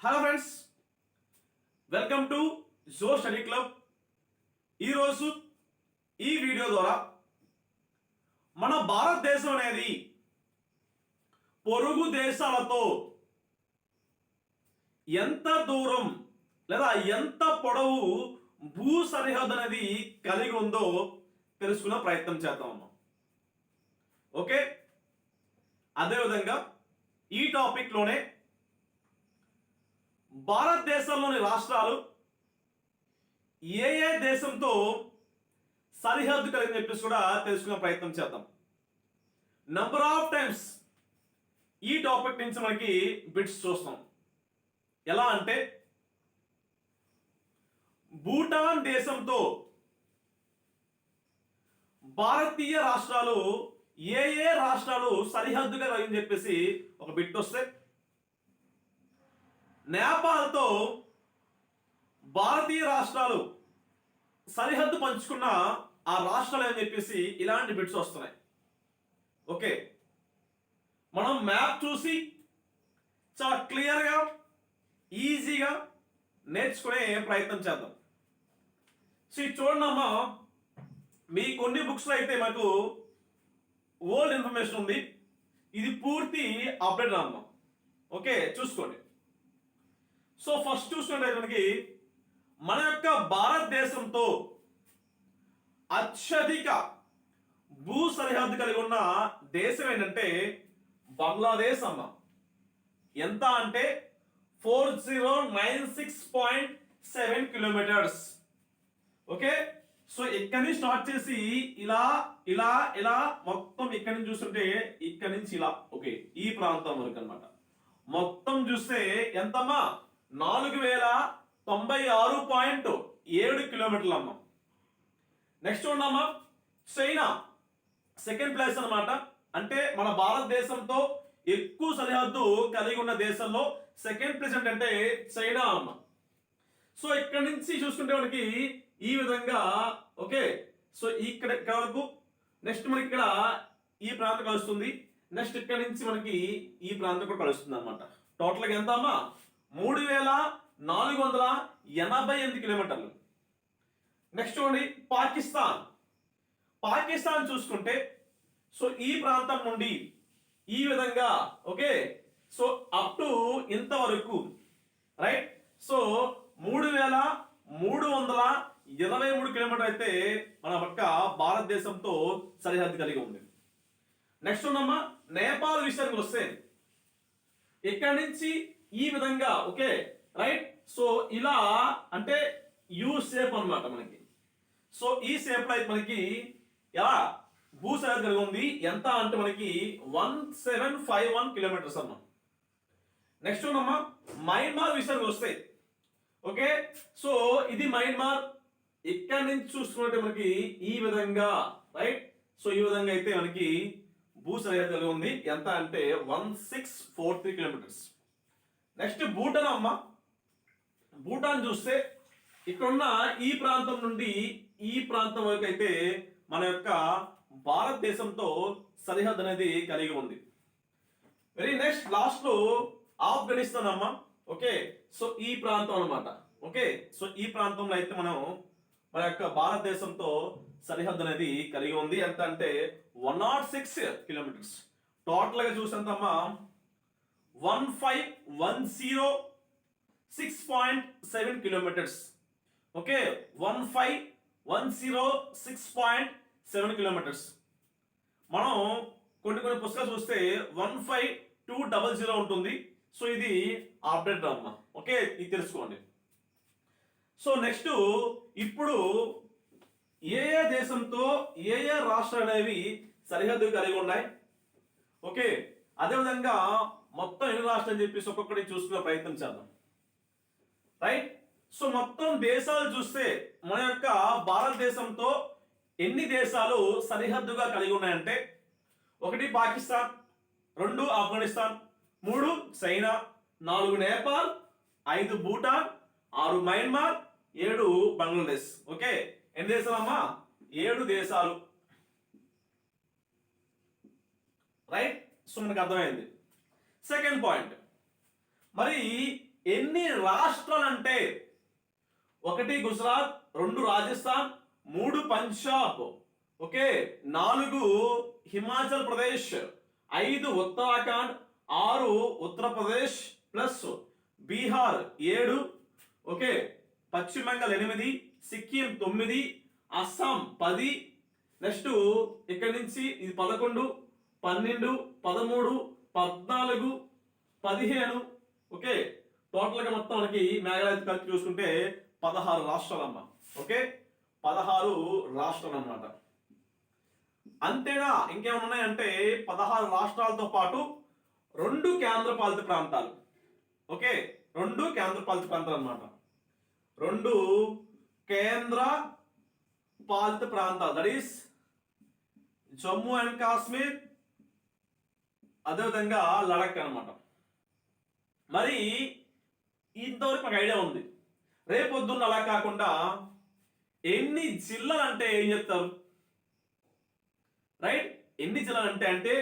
Hello friends welcome to Jo study club ఈరోజు ఈ video ద్వారా మన భారతదేశం అనేది పొరుగు దేశాలతో ఎంత దూరం లేదా ఎంత పొడవు భూ సరిహద్దు అనేది కలిగి ఉందో తెలుసుకునే ప్రయత్నం చేద్దాం అమ్మా. ఓకే అదేవిధంగా ఈ టాపిక్లోనే భారతదేశంలోని రాష్ట్రాలు ఏ ఏ దేశంతో సరిహద్దు కలిగి చెప్పేసి కూడా తెలుసుకునే ప్రయత్నం చేద్దాం. నంబర్ ఆఫ్ టైమ్స్ ఈ టాపిక్ నుంచి మనకి బిట్స్ చూస్తాం. ఎలా అంటే భూటాన్ దేశంతో భారతీయ రాష్ట్రాలు ఏ ఏ రాష్ట్రాలు సరిహద్దుగా అని చెప్పేసి ఒక బిట్ వస్తే నేపాల్తో భారతీయ రాష్ట్రాలు సరిహద్దు పంచుకున్న ఆ రాష్ట్రాలు అని చెప్పేసి ఇలాంటి బిట్స్ వస్తున్నాయి. ఓకే. మనం మ్యాప్ చూసి చాలా క్లియర్గా ఈజీగా నేర్చుకునే ప్రయత్నం చేద్దాం. సో ఇది మీ కొన్ని బుక్స్లో అయితే మాకు ఓల్డ్ ఇన్ఫర్మేషన్ ఉంది. ఇది పూర్తి అప్డేట్ అమ్మా ఓకే చూసుకోండి. సో ఫస్ట్ చూసుకుంటే మనకి మన యొక్క భారతదేశంతో అత్యధిక భూ సరిహద్దు కలిగి ఉన్న దేశం ఏంటంటే బంగ్లాదేశ్ అమ్మ. ఎంత అంటే four zero nine six point seven kilometres. Okay? So ఇక్కడి నుంచి స్టార్ట్ చేసి ఇలా ఇలా ఇలా మొత్తం ఇక్కడి నుంచి చూస్తుంటే ఇక్కడి నుంచి ఇలా. ఓకే ఈ ప్రాంతం వరకు అనమాట మొత్తం చూస్తే ఎంతమ్మా? నాలుగు వేల తొంభై ఆరు పాయింట్ ఏడు కిలోమీటర్లు అమ్మా నెక్స్ట్ ఉండమ్మా చైనా సెకండ్ ప్లేస్ అన్నమాట. అంటే మన భారతదేశంతో ఎక్కువ సరిహద్దు కలిగి ఉన్న దేశంలో సెకండ్ ప్లేస్ ఏంటంటే చైనా అమ్మ. సో ఇక్కడ నుంచి చూసుకుంటే మనకి ఈ విధంగా ఓకే సో ఇక్కడ ఇక్కడ వరకు నెక్స్ట్ మనకి ఇక్కడ ఈ ప్రాంతం కలుస్తుంది. నెక్స్ట్ ఇక్కడ నుంచి మనకి ఈ ప్రాంతం కూడా కలుస్తుంది అనమాట టోటల్గా ఎంత అమ్మా? మూడు వేల నాలుగు వందల ఎనభై ఎనిమిది కిలోమీటర్లు. నెక్స్ట్ చూడండి పాకిస్తాన్. పాకిస్తాన్ చూసుకుంటే సో ఈ ప్రాంతం నుండి ఈ విధంగా ఓకే? సో అప్ టు ఇంతవరకు రైట్ సో మూడు వేల మూడు వందల ఇరవై మూడు కిలోమీటర్ అయితే మన పక్క భారతదేశంతో సరిహద్దు కలిగి ఉంది. నెక్స్ట్ ఉన్నమ్మా నేపాల్ విషయానికి వస్తే ఇక్కడ నుంచి ఈ విధంగా ఓకే రైట్ సో ఇలా అంటే యూ షేప్ అన్నమాట మనకి. సో ఈ షేప్లో అయితే మనకి ఎలా? భూ సరిహద్దు కలిగి ఉంది ఎంత అంటే మనకి one seven five one kilometres అమ్మా నెక్స్ట్ ఉన్నమ్మా మయన్మార్ విషయానికి వస్తే ఓకే? సో ఇది మయన్మార్ ఇక్కడ నుంచి చూసుకున్నట్టే మనకి ఈ విధంగా రైట్ సో ఈ విధంగా అయితే మనకి భూ సరిహద్దు కలిగి ఉంది ఎంత అంటే one six four three kilometres next Bhutan అమ్మ భూటాన్ చూస్తే ఇక్కడున్న ఈ ప్రాంతం నుండి ఈ ప్రాంతం వరకు అయితే మన యొక్క భారతదేశంతో సరిహద్దు అనేది కలిగి ఉంది. వెరీ నెక్స్ట్ లాస్ట్లో ఆఫ్ఘనిస్తాన్ అమ్మ. ఓకే సో ఈ ప్రాంతం అన్నమాట. ఓకే సో ఈ ప్రాంతంలో అయితే మనం మన యొక్క భారతదేశంతో సరిహద్దు అనేది కలిగి ఉంది. ఎంత అంటే వన్ నాట్ సిక్స్ కిలోమీటర్స్ టోటల్గా చూసేంతమ్మా one five one zero six point seven kilometres okay one five one zero six point seven kilometres మనం కొన్ని కొన్ని పుస్తకాలు చూస్తే one five two double zero ఉంటుంది. సో ఇది అప్డేట్ అమ్మ ఓకే ఇది తెలుసుకోండి. సో నెక్స్ట్ ఇప్పుడు ఏ ఏ దేశంతో ఏ ఏ రాష్ట్రాలు అనేవి సరిహద్దు కలిగి ఉన్నాయి? ఓకే అదేవిధంగా మొత్తం ఎన్ని రాష్ట్రాలు చెప్పేసి ఒక్కొక్కటి చూసుకునే ప్రయత్నం చేద్దాం. రైట్ సో మొత్తం దేశాలు చూస్తే మన యొక్క భారతదేశంతో ఎన్ని దేశాలు సరిహద్దుగా కలిగి ఉన్నాయంటే ఒకటి పాకిస్తాన్ రెండు ఆఫ్ఘనిస్తాన్ మూడు చైనా నాలుగు నేపాల్ ఐదు భూటాన్ ఆరు మయన్మార్ ఏడు బంగ్లాదేశ్. ఓకే? ఎన్ని దేశాలమ్మా? ఏడు దేశాలు. రైట్ సో మనకు అర్థమైంది. సెకండ్ పాయింట్ మరి ఎన్ని రాష్ట్రాలు అంటే ఒకటి గుజరాత్ రెండు రాజస్థాన్ మూడు పంజాబ్. ఓకే? నాలుగు హిమాచల్ ప్రదేశ్ ఐదు ఉత్తరాఖండ్ ఆరు ఉత్తరప్రదేశ్ ప్లస్ బీహార్ ఏడు. ఓకే? పశ్చిమ బెంగాల్ ఎనిమిది సిక్కిం తొమ్మిది అస్సాం పది. నెక్స్ట్ ఇక్కడ నుంచి ఇది పదకొండు పన్నెండు పదమూడు పద్నాలుగు పదిహేను ఓకే? టోటల్గా మొత్తం మనకి మేఘాలయ కలిపి చూసుకుంటే పదహారు రాష్ట్రాలమ్మ ఓకే? పదహారు రాష్ట్రాలు అన్నమాట అంతేనా? ఇంకేమైనా ఉన్నాయంటే పదహారు రాష్ట్రాలతో పాటు రెండు కేంద్రపాలిత ప్రాంతాలు ఓకే? రెండు కేంద్రపాలిత ప్రాంతాలు అన్నమాట రెండు కేంద్ర పాలిత ప్రాంతాలు that is Jammu and Kashmir అదేవిధంగా లడక్ అనమాట మరి ఇంతవరకు నాకు ఐడియా ఉంది. రేపొద్దున్న అలా కాకుండా ఎన్ని జిల్లాలు అంటే ఏం చెప్తారు? రైట్? ఎన్ని జిల్లాలు అంటే అంటే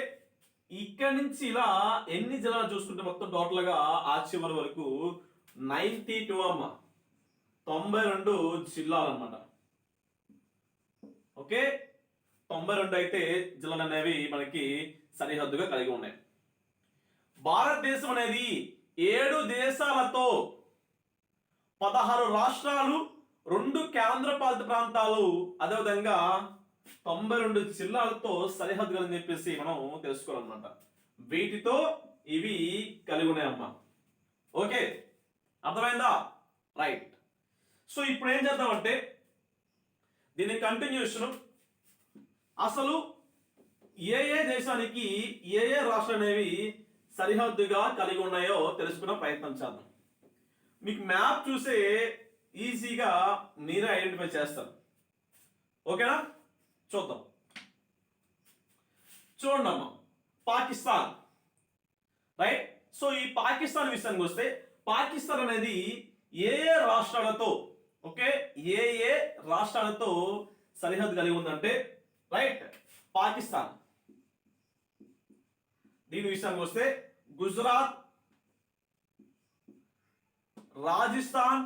ఇక్కడ నుంచి ఇలా ఎన్ని జిల్లాలు చూసుకుంటే మొత్తం టోటల్గా ఆ చివరి వరకు నైన్టీ టూ అమ్మ. తొంభై రెండు జిల్లాలు అన్నమాట ఓకే? తొంభై రెండు అయితే జిల్లాలు అనేవి మనకి సరిహద్దుగా కలిగి ఉన్నాయి. భారతదేశం అనేది ఏడు దేశాలతో పదహారు రాష్ట్రాలు రెండు కేంద్రపాలిత ప్రాంతాలు అదేవిధంగా తొంభై రెండు జిల్లాలతో సరిహద్దులు అని చెప్పేసి మనం తెలుసుకోవాలన్నమాట. వీటితో ఇవి కలిగి ఉన్నాయమ్మా. ఓకే? అర్థమైందా? రైట్. సో ఇప్పుడు ఏం చేద్దామంటే దీని కంటిన్యూషన్ అసలు ఏ ఏ దేశానికి ఏ ఏ రాష్ట్రాలు అనేవి సరిహద్దుగా కలిగి ఉన్నాయో తెలుసుకునే ప్రయత్నం చేద్దాం. మీకు మ్యాప్ చూసే ఈజీగా మీరే ఐడెంటిఫై చేస్తారు. ఓకేనా? చూద్దాం. చూడండి అమ్మా పాకిస్తాన్. రైట్ సో ఈ పాకిస్తాన్ విషయానికి వస్తే పాకిస్తాన్ అనేది ఏ ఏ రాష్ట్రాలతో ఓకే? ఏ ఏ రాష్ట్రాలతో సరిహద్దు కలిగి ఉందంటే రైట్ పాకిస్తాన్. దీని విషయానికి వస్తే Gujarat Rajasthan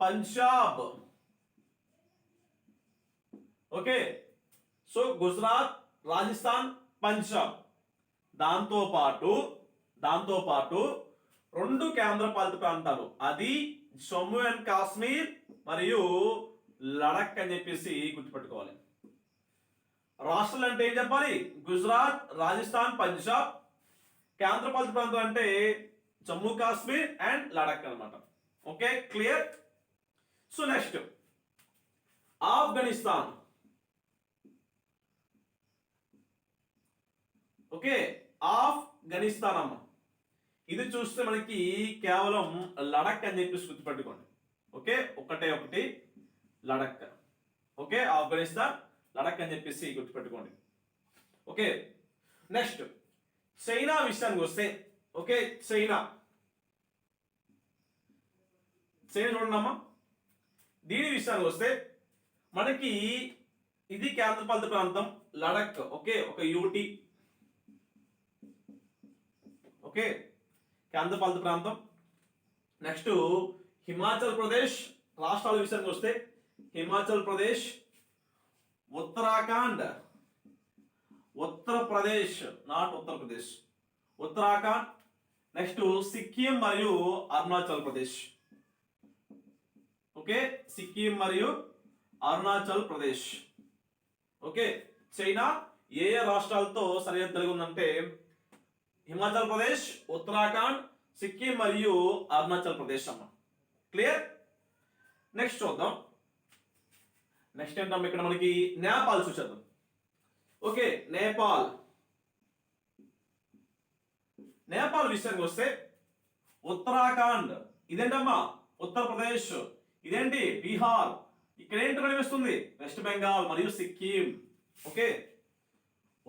Punjab. Okay so Gujarat Rajasthan Punjab. దాంతో పాటు దాంతో పాటు రెండు కేంద్రపాలిత ప్రాంతాలు. అది జమ్మూ అండ్ కాశ్మీర్ మరియు లడక్ అని చెప్పేసి గుర్తుపెట్టుకోవాలి. రాష్ట్రాలు అంటే ఏం చెప్పాలి? గుజరాత్ రాజస్థాన్ పంజాబ్ కేంద్రపాలిత ప్రాంతం అంటే జమ్మూ కాశ్మీర్ అండ్ లడాక్ అనమాట okay? Clear? So next Afghanistan. Okay? Afghanistan అమ్మ. ఇది చూస్తే మనకి కేవలం లడక్ అని చెప్పేసి గుర్తుపెట్టుకోండి. ఓకే? ఒకటే ఒకటి లడక్ ఓకే? ఆఫ్ఘనిస్తాన్. లడక్ అని చెప్పేసి గుర్తుపెట్టుకోండి. ఓకే? నెక్స్ట్ చైనా విషయానికి వస్తే ఓకే? చైనా. చైనా చూడండి దీని విషయానికి వస్తే మనకి ఇది కేంద్రపాలిత ప్రాంతం లడక్ ఓకే? ఒక యూటీ. ఓకే? కేంద్రపాలిత ప్రాంతం. నెక్స్ట్ హిమాచల్ ప్రదేశ్ రాష్ట్రాల విషయానికి వస్తే హిమాచల్ ప్రదేశ్ ఉత్తరాఖండ్ ఉత్తరప్రదేశ్ నాట్ ఉత్తరప్రదేశ్. ఉత్తరాఖండ్ నెక్స్ట్ సిక్కిం మరియు అరుణాచల్ ప్రదేశ్. ఓకే? సిక్కిం మరియు అరుణాచల్ ప్రదేశ్. ఓకే? చైనా ఏ ఏ రాష్ట్రాలతో సరిహద్దు కలిగి ఉందంటే హిమాచల్ ప్రదేశ్ ఉత్తరాఖండ్ సిక్కిం మరియు అరుణాచల్ ప్రదేశ్ అమ్మ. క్లియర్? నెక్స్ట్ చూద్దాం. నెక్స్ట్ ఏంటమ్మా ఇక్కడ మనకి నేపాల్ చూసేద్దాం. ఓకే నేపాల్. నేపాల్ విషయానికి వస్తే ఉత్తరాఖండ్ ఇదేంటమ్మా? ఉత్తరప్రదేశ్. ఇదేంటి? బీహార్. ఇక్కడ ఏంటి కనిపిస్తుంది వెస్ట్ బెంగాల్ మరియు Sikkim. Okay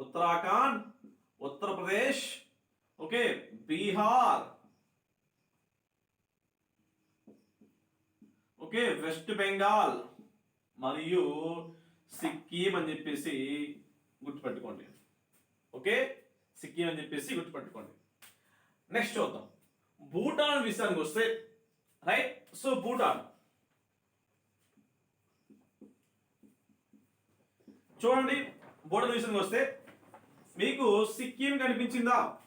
Uttarakhand Uttar Pradesh. Okay Bihar. Okay West Bengal. మరియు సిక్కిం అని చెప్పేసి గుర్తుపెట్టుకోండి. ఓకే? సిక్కిం అని చెప్పేసి గుర్తుపెట్టుకోండి. నెక్స్ట్ చూద్దాం. భూటాన్ విషయానికి వస్తే రైట్ సో భూటాన్. చూడండి భూటాన్ విషయానికి వస్తే మీకు సిక్కిం కనిపించిందా?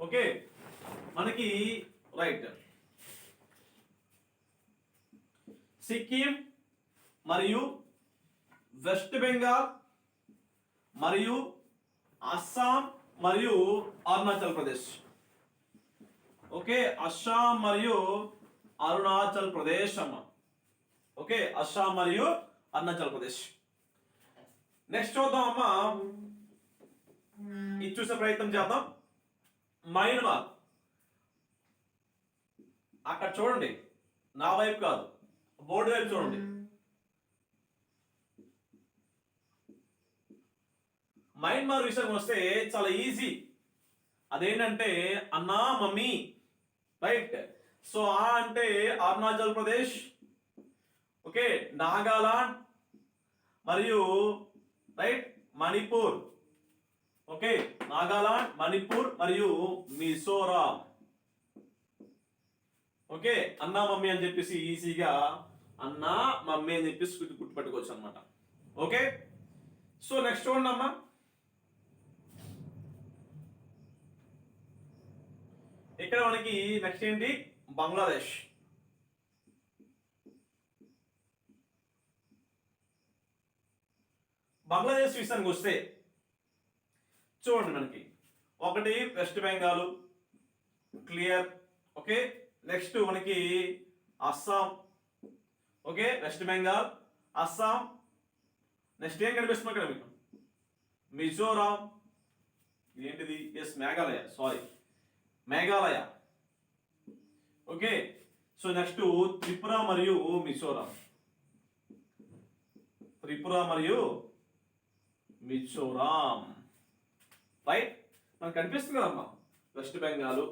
ఓకే? మనకి రైట్ సిక్కిం మరియు వెస్ట్ బెంగాల్ మరియు అస్సాం మరియు అరుణాచల్ ప్రదేశ్. ఓకే అస్సాం మరియు అరుణాచల్ ప్రదేశ్ అమ్మ. ఓకే అస్సాం మరియు అరుణాచల్ ప్రదేశ్. నెక్స్ట్ చూద్దాం అమ్మా. ఇది చూసే ప్రయత్నం చేద్దాం. మయన్మార్ అక్కడ చూడండి. నా వైపు కాదు. బోర్డు వైపు చూడండి. మయన్మార్ విషయం వస్తే చాలా ఈజీ అదేంటంటే అన్నా మమ్మీ రైట్ సో ఆ అంటే అరుణాచల్ ప్రదేశ్ ఓకే నాగాలాండ్ మరియు రైట్ మణిపూర్ ఓకే నాగాలాండ్ మణిపూర్ మరియు మిజోరాం. ఓకే అన్నా మమ్మీ అని చెప్పేసి ఈజీగా అన్నా మమ్మీ అని చెప్పేసి గుర్తు- గుర్తుపెట్టుకోవచ్చు అనమాట ఓకే? సో నెక్స్ట్ చూడండి అమ్మా. ఇక్కడ మనకి నెక్స్ట్ ఏంటి? బంగ్లాదేశ్. బంగ్లాదేశ్ విషయానికి వస్తే చూడండి మనకి. ఒకటి West Bengal clear. Okay? Next మనకి Assam. Okay? West Bengal Assam. Next ఏం కనిపిస్తుంది అక్కడ మీకు? మిజోరాం. ఏంటిది yes Meghalaya. Sorry Meghalaya. Okay so next Tripura మరియు మిజోరాం. త్రిపుర మరియు మిజోరాం. రైట్ మనకు కనిపిస్తుంది కదమ్మా. వెస్ట్ బెంగాల్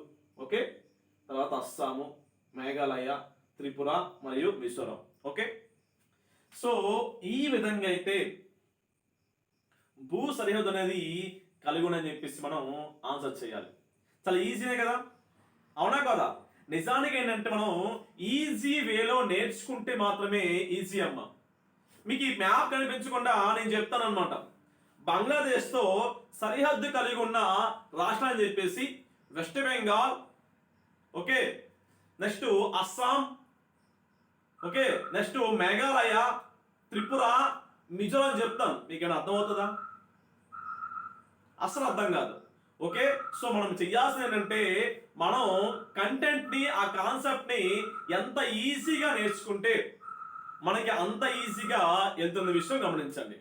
ఓకే తర్వాత అస్సాము మేఘాలయ త్రిపుర మరియు మిజోరాం ఓకే సో ఈ విధంగా అయితే భూ సరిహద్దు అనేది కలిగి ఉందని చెప్పేసి మనం ఆన్సర్ చేయాలి. చాలా ఈజీనే కదా? అవునా కదా? నిజానికి ఏంటంటే మనం ఈజీ వేలో నేర్చుకుంటే మాత్రమే ఈజీ అమ్మా. మీకు ఈ మ్యాప్ కనిపించకుండా నేను చెప్తానమాట బంగ్లాదేశ్తో సరిహద్దు కలిగి ఉన్న రాష్ట్రం అని చెప్పేసి West Bengal okay? Next Assam okay? Next Meghalaya Tripura Mizoram చెప్తాను. మీకు ఏమైనా అర్థమవుతుందా? అసలు అర్థం కాదు. ఓకే? సో మనం చెయ్యాల్సింది ఏంటంటే మనం కంటెంట్ని ఆ కాన్సెప్ట్ని ఎంత ఈజీగా నేర్చుకుంటే మనకి అంత ఈజీగా వెళ్తున్న విషయం గమనించండి.